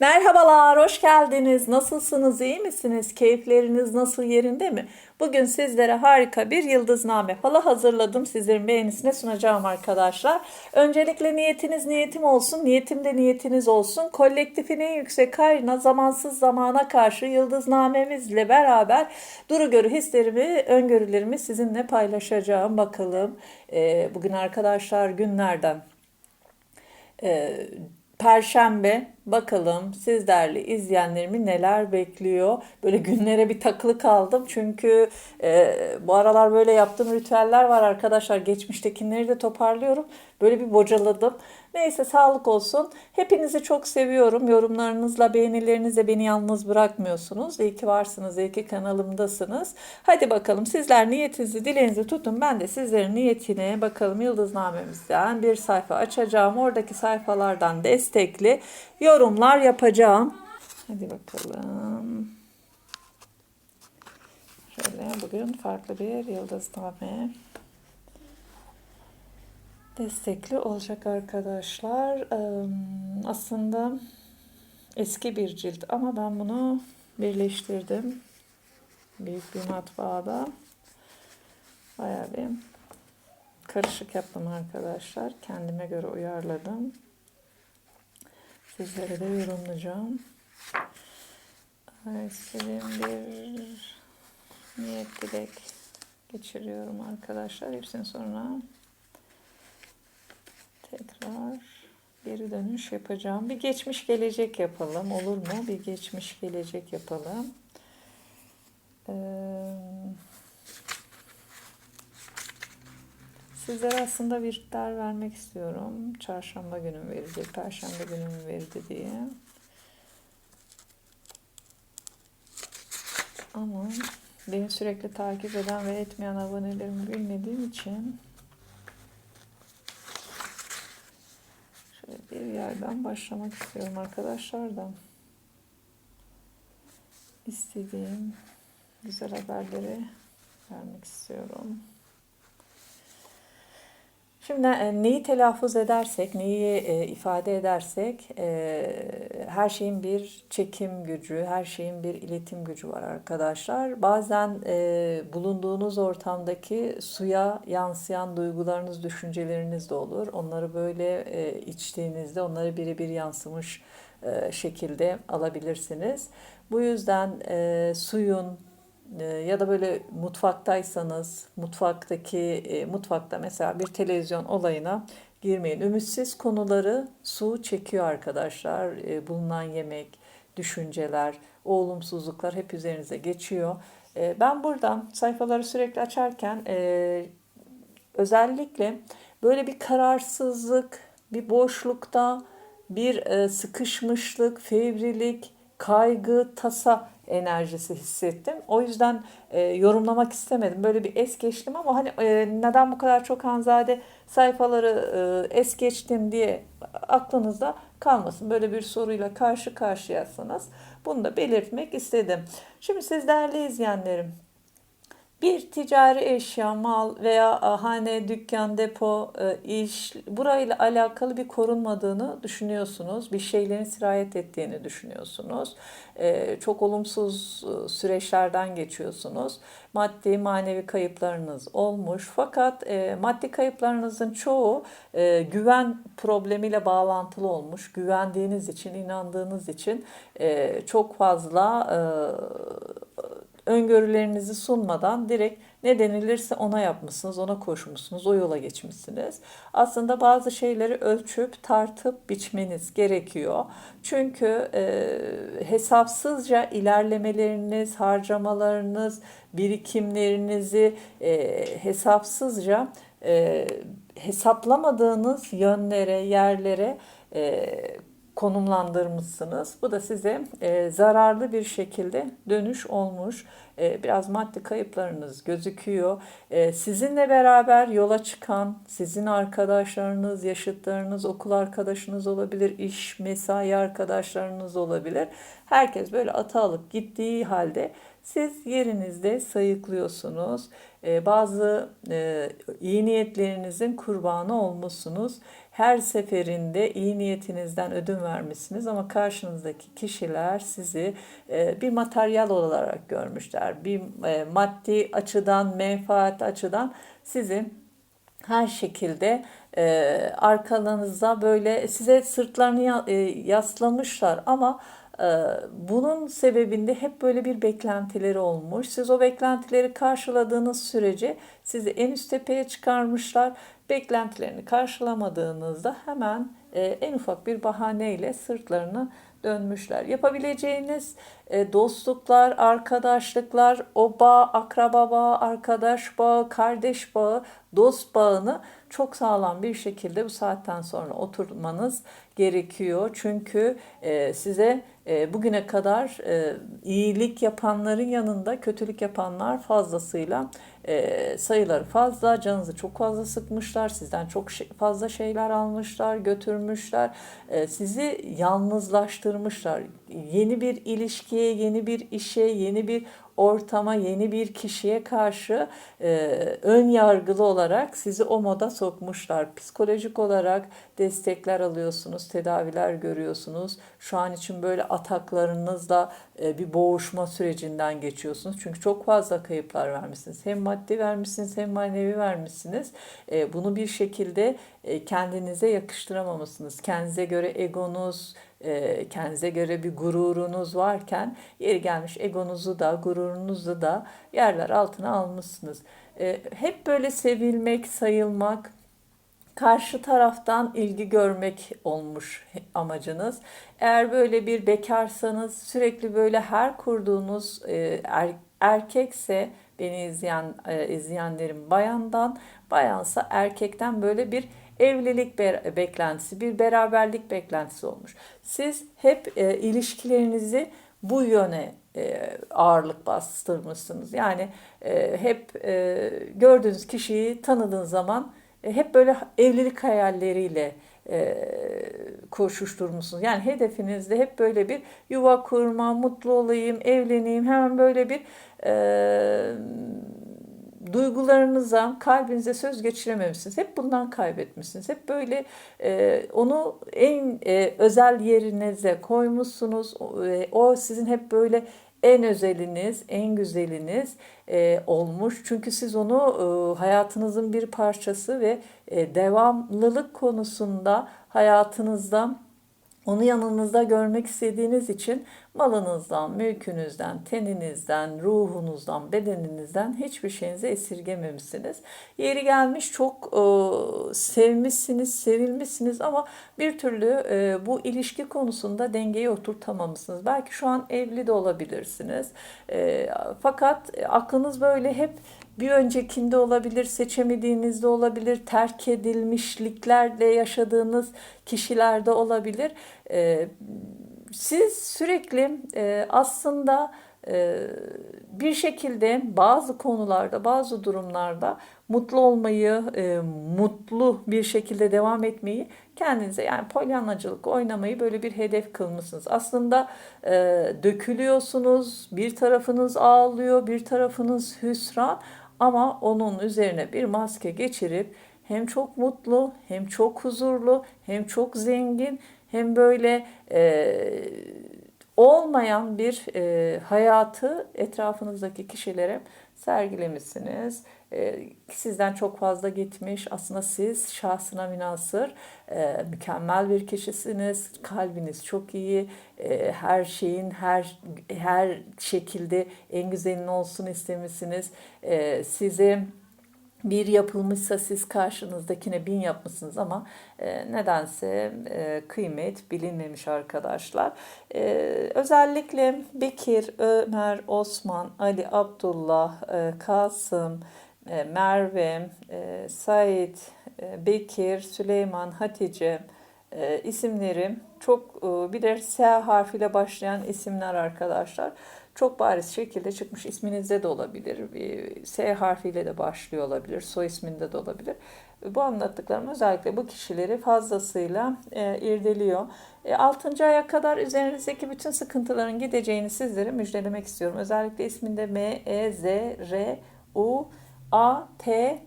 Merhabalar, hoş geldiniz. Nasılsınız, iyi misiniz? Keyifleriniz nasıl yerinde mi? Bugün sizlere harika bir yıldızname falı hazırladım. Sizlerin beğenisine sunacağım arkadaşlar. Öncelikle niyetiniz niyetim olsun, niyetim de niyetiniz olsun. Kolektifin en yüksek hayrına zamansız zamana karşı yıldıznamemizle beraber duru görü hislerimi, öngörülerimi sizinle paylaşacağım. Bakalım e, bugün arkadaşlar günlerden e, Perşembe bakalım sizlerle izleyenlerimi neler bekliyor. Böyle günlere bir takılı kaldım çünkü e, bu aralar böyle yaptığım ritüeller var arkadaşlar. Geçmiştekileri de toparlıyorum. Böyle bir bocaladım. Neyse sağlık olsun. Hepinizi çok seviyorum. Yorumlarınızla, beğenilerinizle beni yalnız bırakmıyorsunuz. İyi ki varsınız, iyi ki kanalımdasınız. Hadi bakalım sizler niyetinizi, dileğinizi tutun. Ben de sizlerin niyetine bakalım yıldıznamemizden bir sayfa açacağım. Oradaki sayfalardan destekli yorumlar yapacağım. Hadi bakalım. Şöyle bugün farklı bir yıldızname destekli olacak arkadaşlar. Aslında eski bir cilt ama ben bunu birleştirdim. Büyük bir matbaada. Bayağı bir karışık yaptım arkadaşlar. Kendime göre uyarladım. Sizlere de yorumlayacağım. İstediğim bir niyet dilek geçiriyorum arkadaşlar. Hepsini sonra tekrar geri dönüş yapacağım. Bir geçmiş gelecek yapalım. Olur mu? Bir geçmiş gelecek yapalım. Ee, sizlere aslında virtler vermek istiyorum. Çarşamba günü verildi, perşembe günü verildi diye. Ama beni sürekli takip eden ve etmeyen abonelerimi bilmediğim için bir yerden başlamak istiyorum arkadaşlar da. Güzel haberleri vermek istiyorum. Şimdi e, neyi telaffuz edersek, neyi e, ifade edersek e, her şeyin bir çekim gücü, her şeyin bir iletim gücü var arkadaşlar. Bazen bulunduğunuz ortamdaki suya yansıyan duygularınız, düşünceleriniz de olur. Onları böyle içtiğinizde onları birebir yansımış şekilde alabilirsiniz. Bu yüzden suyun, ya da böyle mutfaktaysanız mutfaktaki e, mutfakta mesela bir televizyon olayına girmeyin. Ümitsiz konuları su çekiyor arkadaşlar. E, bulunan yemek, düşünceler, olumsuzluklar hep üzerinize geçiyor. E, ben buradan sayfaları sürekli açarken özellikle böyle bir kararsızlık, bir boşlukta, bir sıkışmışlık, fevrilik, kaygı, tasa enerjisi hissettim. O yüzden e, yorumlamak istemedim. Böyle bir es geçtim ama hani e, neden bu kadar çok Hanzade sayfaları e, es geçtim diye aklınızda kalmasın. Böyle bir soruyla karşı karşıyasınız. Bunu da belirtmek istedim. Şimdi siz değerli izleyenlerim bir ticari eşya, mal veya hane, dükkan, depo, e, iş burayla alakalı bir korunmadığını düşünüyorsunuz. Bir şeylerin sirayet ettiğini düşünüyorsunuz. E, çok olumsuz e, süreçlerden geçiyorsunuz. Maddi, manevi kayıplarınız olmuş. Fakat maddi kayıplarınızın çoğu güven problemiyle bağlantılı olmuş. Güvendiğiniz için, inandığınız için çok fazla öngörülerinizi sunmadan direkt ne denilirse ona yapmışsınız, ona koşmuşsunuz, o yola geçmişsiniz. Aslında bazı şeyleri ölçüp tartıp biçmeniz gerekiyor. Çünkü e, hesapsızca ilerlemeleriniz, harcamalarınız, birikimlerinizi e, hesapsızca e, hesaplamadığınız yönlere, yerlere e, konumlandırmışsınız. Bu da size e, zararlı bir şekilde dönüş olmuş. E, biraz maddi kayıplarınız gözüküyor. E, sizinle beraber yola çıkan sizin arkadaşlarınız, yaşıtlarınız, okul arkadaşınız olabilir, iş, mesai arkadaşlarınız olabilir. Herkes böyle ata alıp gittiği halde siz yerinizde sayıklıyorsunuz. e, bazı e, iyi niyetlerinizin kurbanı olmuşsunuz. Her seferinde iyi niyetinizden ödün vermişsiniz ama karşınızdaki kişiler sizi e, bir materyal olarak görmüşler. Bir e, maddi açıdan, menfaat açıdan sizi her şekilde e, arkalarınıza böyle size sırtlarını ya- yaslamışlar ama bunun sebebinde hep böyle bir beklentileri olmuş. Siz o beklentileri karşıladığınız sürece sizi en üst tepeye çıkarmışlar. Beklentilerini karşılamadığınızda hemen e, en ufak bir bahaneyle sırtlarını dönmüşler. Yapabileceğiniz e, dostluklar, arkadaşlıklar, o bağ, akraba bağı, arkadaş bağı, kardeş bağı, dost bağını çok sağlam bir şekilde bu saatten sonra oturmanız gerekiyor. Çünkü e, size e, bugüne kadar e, iyilik yapanların yanında kötülük yapanlar fazlasıyla e, sayıları fazla, canınızı çok fazla sıkmışlar, sizden çok şey- fazla şeyler almışlar, götürmüşler, e, sizi yalnızlaştırmışlar. Yeni bir ilişkiye, yeni bir işe, yeni bir ortama, yeni bir kişiye karşı e, ön yargılı olarak sizi o moda sokmuşlar. Psikolojik olarak destekler alıyorsunuz, tedaviler görüyorsunuz. Şu an için böyle ataklarınızla e, bir boğuşma sürecinden geçiyorsunuz. Çünkü çok fazla kayıplar vermişsiniz. Hem maddi vermişsiniz hem manevi vermişsiniz. E, bunu bir şekilde e, kendinize yakıştıramamışsınız. Kendinize göre egonuz, e, kendinize göre bir gururunuz varken yeri gelmiş egonuzu da gururunuzu da yerler altına almışsınız. E, hep böyle sevilmek, sayılmak, karşı taraftan ilgi görmek olmuş amacınız. Eğer böyle bir bekarsanız sürekli böyle her kurduğunuz e, er- erkekse beni izleyen e, izleyenlerim bayandan, bayansa erkekten böyle bir evlilik be- beklentisi, bir beraberlik beklentisi olmuş. Siz hep e, ilişkilerinizi bu yöne e, ağırlık bastırmışsınız. Yani e, hep e, gördüğünüz kişiyi tanıdığınız zaman e, hep böyle evlilik hayalleriyle e, koşuşturmuşsunuz. Yani hedefinizde hep böyle bir yuva kurma, mutlu olayım, evleneyim, hemen böyle bir e, duygularınıza, kalbinize söz geçirememişsiniz. Hep bundan kaybetmişsiniz. Hep böyle e, onu en e, özel yerinize koymuşsunuz. E, o sizin hep böyle en özeliniz, en güzeliniz e, olmuş. Çünkü siz onu e, hayatınızın bir parçası ve e, devamlılık konusunda hayatınızda onu yanınızda görmek istediğiniz için malınızdan, mülkünüzden, teninizden, ruhunuzdan, bedeninizden hiçbir şeyinizi esirgememişsiniz. Yeri gelmiş çok e, sevmişsiniz, sevilmişsiniz ama bir türlü e, bu ilişki konusunda dengeyi oturtamamışsınız. Belki şu an evli de olabilirsiniz. E, fakat aklınız böyle hep bir öncekinde olabilir, seçemediğinizde olabilir, terk edilmişliklerle yaşadığınız kişilerde olabilir. Ee, siz sürekli e, aslında e, bir şekilde bazı konularda, bazı durumlarda mutlu olmayı, e, mutlu bir şekilde devam etmeyi kendinize yani polyanlacılık oynamayı böyle bir hedef kılmışsınız. Aslında e, dökülüyorsunuz, bir tarafınız ağlıyor, bir tarafınız hüsran ama onun üzerine bir maske geçirip hem çok mutlu, hem çok huzurlu, hem çok zengin, hem böyle e, olmayan bir e, hayatı etrafınızdaki kişilere sergilemişsiniz. E, sizden çok fazla gitmiş. Aslında siz şahsına münasır e, mükemmel bir kişisiniz. Kalbiniz çok iyi. E, her şeyin her her şekilde en güzelin olsun istemişsiniz. E, sizi bir yapılmışsa siz karşınızdakine bin yapmışsınız ama e, nedense e, kıymet bilinmemiş arkadaşlar. E, özellikle Bekir, Ömer, Osman, Ali, Abdullah, e, Kasım, e, Merve, e, Said, e, Bekir, Süleyman, Hatice e, isimleri çok e, birer S harfiyle başlayan isimler arkadaşlar. Çok bariz şekilde çıkmış isminizde de olabilir. S harfiyle de başlıyor olabilir. Soy isminde de olabilir. Bu anlattıklarım özellikle bu kişileri fazlasıyla e, irdeliyor. E, 6. aya kadar üzerinizdeki bütün sıkıntıların gideceğini sizlere müjdelemek istiyorum. Özellikle isminde M, E, Z, R, U, A, T,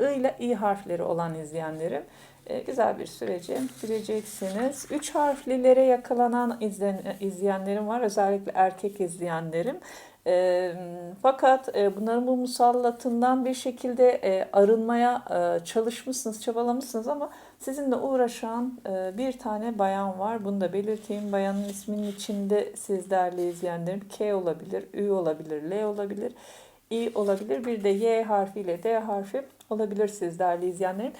I ile İ harfleri olan izleyenlerim. E, güzel bir süreci gireceksiniz. Üç harflilere yakalanan izleyen, izleyenlerim var. Özellikle erkek izleyenlerim. E, fakat e, bunların bu musallatından bir şekilde e, arınmaya e, çalışmışsınız, çabalamışsınız ama sizinle uğraşan e, bir tane bayan var. Bunu da belirteyim. Bayanın isminin içinde siz değerli izleyenlerim K olabilir, Ü olabilir, L olabilir. İ olabilir. Bir de Y harfiyle D harfi olabilir siz değerli izleyenlerim.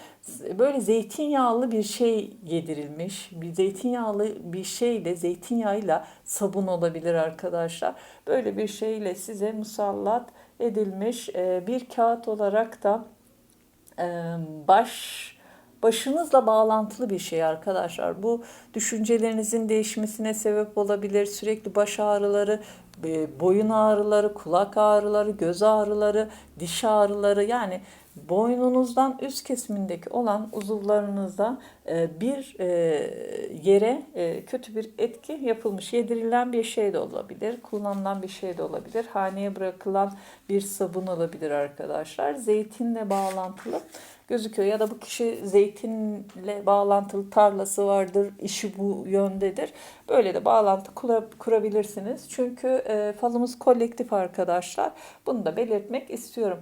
Böyle zeytinyağlı bir şey yedirilmiş. Bir zeytinyağlı bir şeyle, zeytinyağıyla sabun olabilir arkadaşlar. Böyle bir şeyle size musallat edilmiş e, bir kağıt olarak da e, baş başınızla bağlantılı bir şey arkadaşlar. Bu düşüncelerinizin değişmesine sebep olabilir. Sürekli baş ağrıları, e, boyun ağrıları, kulak ağrıları, göz ağrıları, diş ağrıları yani boynunuzdan üst kesimindeki olan uzuvlarınızda e, bir e, yere kötü bir etki yapılmış. Yedirilen bir şey de olabilir, kullanılan bir şey de olabilir. Haneye bırakılan bir sabun olabilir arkadaşlar. Zeytinle bağlantılı gözüküyor. Ya da bu kişi zeytinle bağlantılı tarlası vardır, işi bu yöndedir. Böyle de bağlantı kurabilirsiniz. Çünkü e, falımız kolektif arkadaşlar. Bunu da belirtmek istiyorum.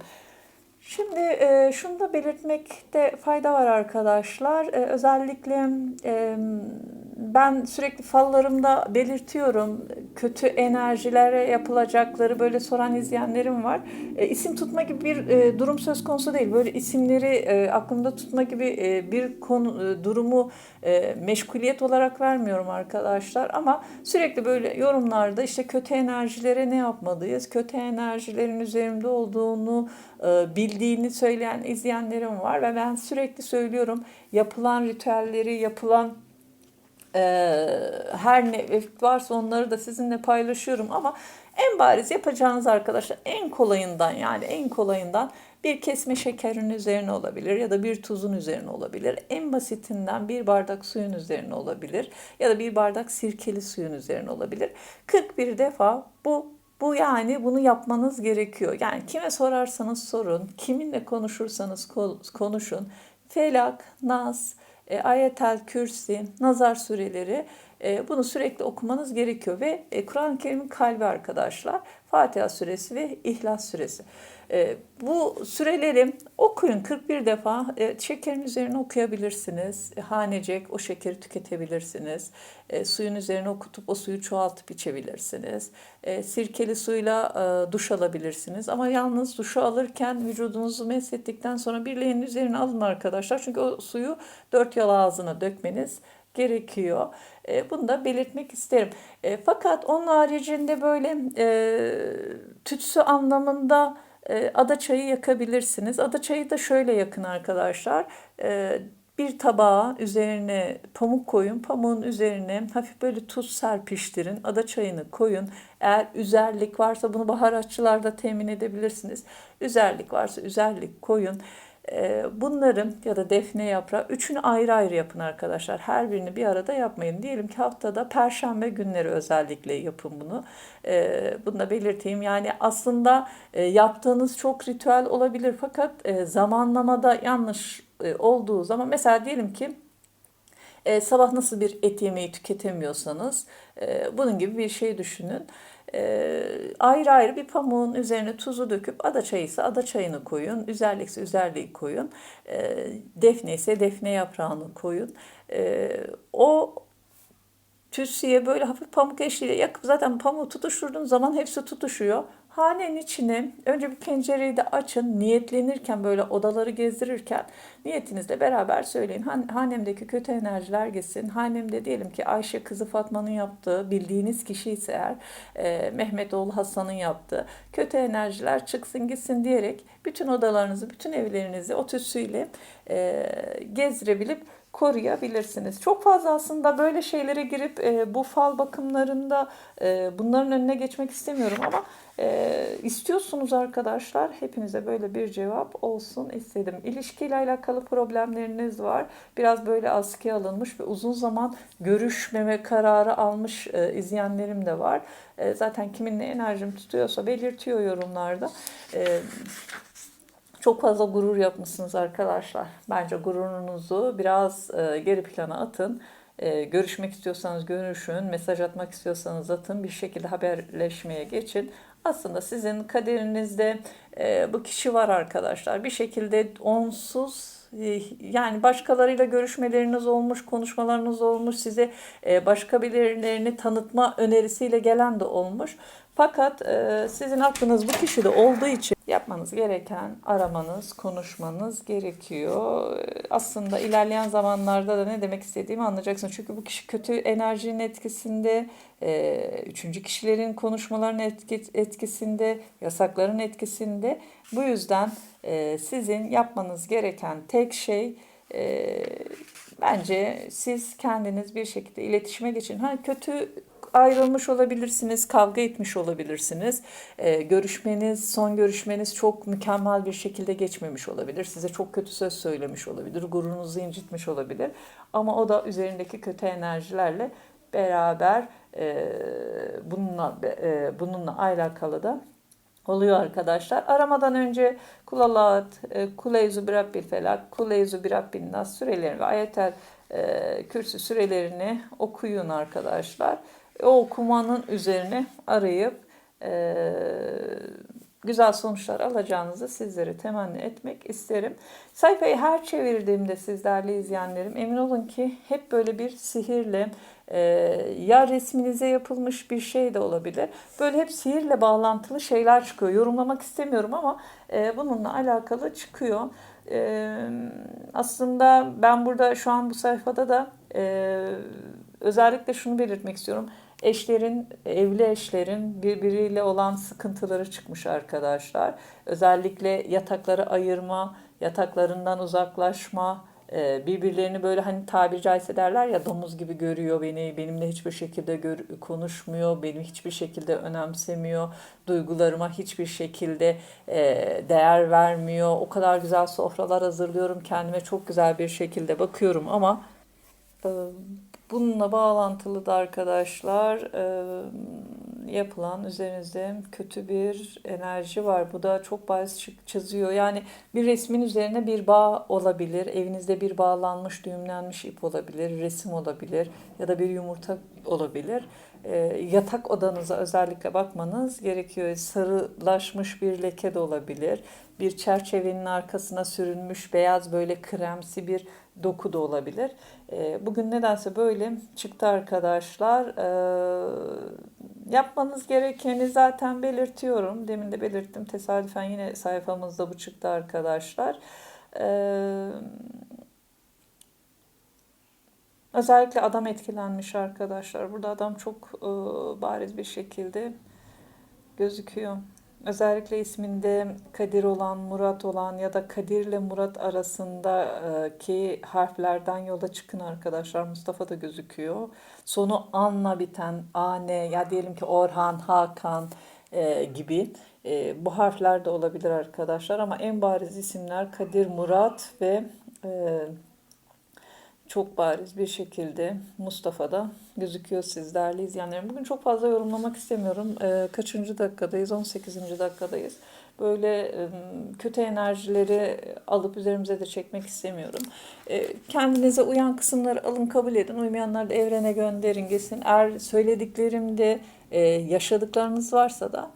Şimdi e, şunu da belirtmekte fayda var arkadaşlar. E, özellikle e, ben sürekli fallarımda belirtiyorum kötü enerjilere yapılacakları böyle soran izleyenlerim var. E, isim tutma gibi bir e, durum söz konusu değil. Böyle isimleri e, aklımda tutma gibi e, bir konu e, durumu e, meşguliyet olarak vermiyorum arkadaşlar. Ama sürekli böyle yorumlarda işte kötü enerjilere ne yapmalıyız? Kötü enerjilerin üzerimde olduğunu e, bildiğini söyleyen izleyenlerim var ve ben sürekli söylüyorum yapılan ritüelleri, yapılan e, her ne varsa onları da sizinle paylaşıyorum ama en bariz yapacağınız arkadaşlar en kolayından yani en kolayından bir kesme şekerin üzerine olabilir ya da bir tuzun üzerine olabilir. En basitinden bir bardak suyun üzerine olabilir ya da bir bardak sirkeli suyun üzerine olabilir. 41 defa bu bu yani bunu yapmanız gerekiyor. Yani kime sorarsanız sorun, kiminle konuşursanız konuşun. Felak, Nas, e, Ayetel Kürsi, Nazar sureleri e, bunu sürekli okumanız gerekiyor ve e, Kur'an-ı Kerim'in kalbi arkadaşlar Fatiha suresi ve İhlas suresi. E, bu süreleri okuyun 41 defa. E, şekerin üzerine okuyabilirsiniz. E, hanecek o şekeri tüketebilirsiniz. E, suyun üzerine okutup o suyu çoğaltıp içebilirsiniz. Sirkeli suyla duş alabilirsiniz. Ama yalnız duşu alırken vücudunuzu meslettikten sonra bir leğenin üzerine alın arkadaşlar. Çünkü o suyu dört yol ağzına dökmeniz gerekiyor. Bunu da belirtmek isterim. Fakat onun haricinde böyle e, tütsü anlamında e, ada çayı yakabilirsiniz. Ada çayı da şöyle yakın arkadaşlar. E, bir tabağa üzerine pamuk koyun. Pamuğun üzerine hafif böyle tuz serpiştirin. Ada çayını koyun. Eğer üzerlik varsa bunu baharatçılarda temin edebilirsiniz. Üzerlik varsa üzerlik koyun. Ee, bunların ya da defne yaprağı üçünü ayrı ayrı yapın arkadaşlar. Her birini bir arada yapmayın. Diyelim ki haftada perşembe günleri özellikle yapın bunu. Ee, bunu da belirteyim. Yani aslında e, yaptığınız çok ritüel olabilir fakat e, zamanlamada yanlış e, olduğu zaman mesela diyelim ki sabah nasıl bir et yemeği tüketemiyorsanız bunun gibi bir şey düşünün e, ayrı ayrı bir pamuğun üzerine tuzu döküp ada çayı ise ada çayını koyun, üzerlikse üzerliği koyun, e, defne ise defne yaprağını koyun. E, o tütsüye böyle hafif pamuk eşliğiyle yakıp zaten pamuğu tutuşturduğun zaman hepsi tutuşuyor. Hanenin içine önce bir pencereyi de açın. Niyetlenirken böyle odaları gezdirirken niyetinizle beraber söyleyin. Hanemdeki kötü enerjiler gitsin. Hanemde diyelim ki Ayşe kızı Fatma'nın yaptığı bildiğiniz kişi ise eğer e, Mehmetoğlu Hasan'ın yaptığı kötü enerjiler çıksın gitsin diyerek bütün odalarınızı, bütün evlerinizi o tütsüyle e, gezdirebilip koruyabilirsiniz. Çok fazla aslında böyle şeylere girip e, bu fal bakımlarında e, bunların önüne geçmek istemiyorum ama e, istiyorsunuz arkadaşlar. Hepinize böyle bir cevap olsun istedim. İlişkiyle alakalı problemleriniz var. Biraz böyle askıya alınmış ve uzun zaman görüşmeme kararı almış e, izleyenlerim de var. E, zaten kiminle enerjim tutuyorsa belirtiyor yorumlarda. E, Çok fazla gurur yapmışsınız arkadaşlar. Bence gururunuzu biraz e, geri plana atın. E, görüşmek istiyorsanız görüşün, mesaj atmak istiyorsanız atın, bir şekilde haberleşmeye geçin. Aslında sizin kaderinizde e, bu kişi var arkadaşlar. Bir şekilde onsuz yani başkalarıyla görüşmeleriniz olmuş, konuşmalarınız olmuş, size başka birilerini tanıtma önerisiyle gelen de olmuş. Fakat e, sizin aklınız bu kişide olduğu için yapmanız gereken aramanız, konuşmanız gerekiyor. E, Aslında ilerleyen zamanlarda da ne demek istediğimi anlayacaksınız. Çünkü bu kişi kötü enerjinin etkisinde, e, üçüncü kişilerin konuşmalarının etki- etkisinde, yasakların etkisinde. Bu yüzden e, sizin yapmanız gereken tek şey bence siz kendiniz bir şekilde iletişime geçin. Ha kötü ayrılmış olabilirsiniz, kavga etmiş olabilirsiniz. Ee, görüşmeniz, son görüşmeniz çok mükemmel bir şekilde geçmemiş olabilir. Size çok kötü söz söylemiş olabilir, gururunuzu incitmiş olabilir. Ama o da üzerindeki kötü enerjilerle beraber e, bununla e, bununla alakalı da oluyor arkadaşlar. Aramadan önce kulalat, e, kuleyzu bir Rabbil felak, kuleyzu bir Rabbin nas sürelerini ve ayetel e, kürsü sürelerini okuyun arkadaşlar. O okumanın üzerine arayıp e, güzel sonuçlar alacağınızı sizlere temenni etmek isterim. Sayfayı her çevirdiğimde siz değerli izleyenlerim emin olun ki hep böyle bir sihirle e, ya resminize yapılmış bir şey de olabilir. Böyle hep sihirle bağlantılı şeyler çıkıyor. Yorumlamak istemiyorum ama e, bununla alakalı çıkıyor. E, aslında ben burada şu an bu sayfada da e, özellikle şunu belirtmek istiyorum. Eşlerin, evli eşlerin birbiriyle olan sıkıntıları çıkmış arkadaşlar. Özellikle yatakları ayırma, yataklarından uzaklaşma, e, birbirlerini böyle hani tabiri caizse derler ya domuz gibi görüyor beni, benimle hiçbir şekilde gör- konuşmuyor, beni hiçbir şekilde önemsemiyor, duygularıma hiçbir şekilde e, değer vermiyor. O kadar güzel sofralar hazırlıyorum, kendime çok güzel bir şekilde bakıyorum ama bununla bağlantılı da arkadaşlar yapılan üzerinizde kötü bir enerji var. Bu da çok bariz çiziyor. Yani bir resmin üzerine bir bağ olabilir. Evinizde bir bağlanmış, düğümlenmiş ip olabilir, resim olabilir ya da bir yumurta olabilir. E, yatak odanıza özellikle bakmanız gerekiyor. Sarılaşmış bir leke de olabilir. Bir çerçevenin arkasına sürülmüş beyaz böyle kremsi bir doku da olabilir. E, bugün nedense böyle çıktı arkadaşlar. E, yapmanız gerekeni zaten belirtiyorum. Demin de belirttim. Tesadüfen yine sayfamızda bu çıktı arkadaşlar. E, özellikle adam etkilenmiş arkadaşlar. Burada adam çok e, bariz bir şekilde gözüküyor. Özellikle isminde Kadir olan, Murat olan ya da Kadir ile Murat arasındaki harflerden yola çıkın arkadaşlar. Mustafa da gözüküyor. Sonu anla biten, ane ya diyelim ki Orhan, Hakan e, gibi e, bu harfler de olabilir arkadaşlar. Ama en bariz isimler Kadir, Murat ve e, çok bariz bir şekilde Mustafa'da gözüküyor siz değerli izleyenlerim. Bugün çok fazla yorumlamak istemiyorum. Ee, kaçıncı dakikadayız? 18. dakikadayız. Böyle kötü enerjileri alıp üzerimize de çekmek istemiyorum. E, kendinize uyan kısımları alın kabul edin. Uymayanları da evrene gönderin gitsin. Eğer söylediklerimde e, yaşadıklarınız varsa da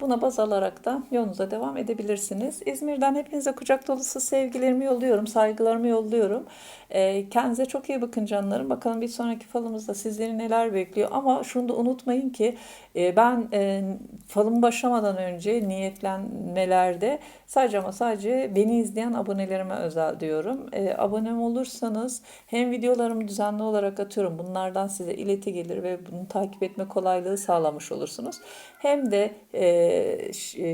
Buna baz alarak da yolunuza devam edebilirsiniz. İzmir'den hepinize kucak dolusu sevgilerimi yolluyorum, saygılarımı yolluyorum. E, Kendinize çok iyi bakın canlarım. Bakalım bir sonraki falımızda sizleri neler bekliyor. Ama şunu da unutmayın ki e, ben e, falım başlamadan önce niyetlenmelerde sadece ama sadece beni izleyen abonelerime özel diyorum. E, abonem olursanız hem videolarımı düzenli olarak atıyorum. Bunlardan size ileti gelir ve bunu takip etme kolaylığı sağlamış olursunuz. Hem de e,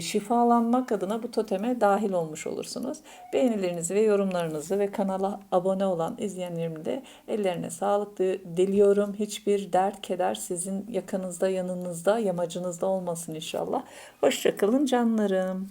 şifalanmak adına bu toteme dahil olmuş olursunuz. Beğenilerinizi ve yorumlarınızı ve kanala abone olan izleyenlerimin de ellerine sağlık di- diliyorum. Hiçbir dert, keder sizin yakınızda, yanınızda, yamacınızda olmasın inşallah. Hoşçakalın canlarım.